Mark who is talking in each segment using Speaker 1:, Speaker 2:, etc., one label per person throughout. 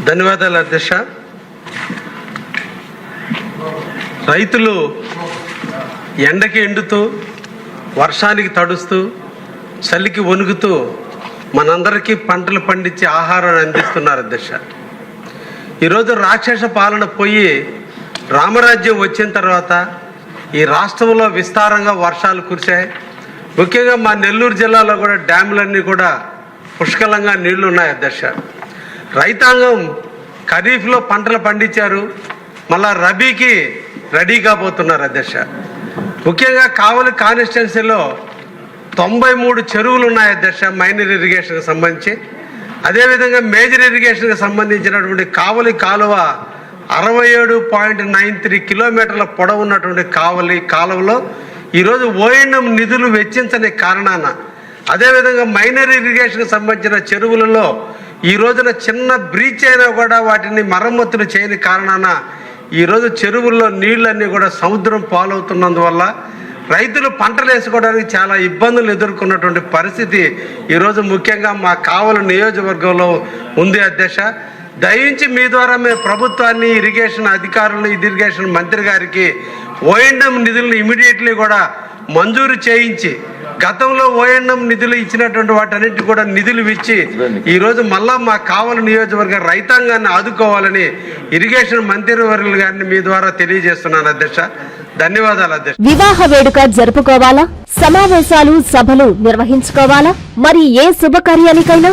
Speaker 1: ధన్యవాదాలు అధ్యక్ష. రైతులు ఎండకి ఎండుతూ వర్షానికి తడుస్తూ చలికి వణుకుతూ మనందరికీ పంటలు పండించి ఆహారాన్ని అందిస్తున్నారు అధ్యక్ష. ఈరోజు రాక్షస పాలన పోయి రామరాజ్యం వచ్చిన తర్వాత ఈ రాష్ట్రంలో విస్తారంగా వర్షాలు కురిశాయి. ముఖ్యంగా మా నెల్లూరు జిల్లాలో కూడా డ్యాములన్నీ కూడా పుష్కలంగా నీళ్ళు ఉన్నాయి అధ్యక్ష. రైతాంగం ఖరీఫ్లో పంటలు పండించారు మళ్ళా రబీకి రెడీ కాబోతున్నారు అధ్యక్ష. ముఖ్యంగా కావలి కాన్స్టిట్యున్సీలో తొంభై మూడు చెరువులు ఉన్నాయి అధ్యక్ష మైనర్ ఇరిగేషన్కి సంబంధించి. అదేవిధంగా మేజర్ ఇరిగేషన్కి సంబంధించినటువంటి కావలి కాలువ అరవై ఏడు పాయింట్ నైన్ త్రీ కిలోమీటర్ల పొడవు ఉన్నటువంటి కావలి కాలువలో ఈరోజు ఓఎన్ఎం నిధులు వెచ్చించని కారణాన అదేవిధంగా మైనర్ ఇరిగేషన్కి సంబంధించిన చెరువులలో ఈ రోజున చిన్న బ్రీచ్ అయినా కూడా వాటిని మరమ్మతులు చేయని కారణాన ఈరోజు చెరువుల్లో నీళ్ళన్నీ కూడా సముద్రం పాలవుతున్నందువల్ల రైతులు పంటలు వేసుకోవడానికి చాలా ఇబ్బందులు ఎదుర్కొన్నటువంటి పరిస్థితి ఈరోజు ముఖ్యంగా మా కావల నియోజకవర్గంలో ఉంది అధ్యక్ష. దయించి మీ ద్వారా మేము ప్రభుత్వాన్ని ఇరిగేషన్ అధికారులను ఇరిగేషన్ మంత్రి గారికి ఓఎండం నిధులను ఇమీడియట్లీ కూడా మంజూరు చేయించి గతంలో ఓఎన్ఎం నిధులు ఇచ్చినటువంటి వాటన్నిటి కూడా నిధులు ఇచ్చి ఈ రోజు మళ్ళా మా కావలి నియోజకవర్గ రైతాంగాన్ని ఆదుకోవాలని ఇరిగేషన్ మంత్రివర్యులు గారిని మీ ద్వారా తెలియజేస్తున్నాను అధ్యక్ష. ధన్యవాదాలు అధ్యక్ష.
Speaker 2: వివాహ వేడుక జరుపుకోవాలా? సమావేశాలు సభలు నిర్వహించుకోవాలా? మరి ఏ శుభకార్యానికైనా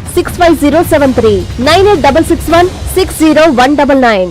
Speaker 2: six five zero seven three nine eight double six one six zero one double nine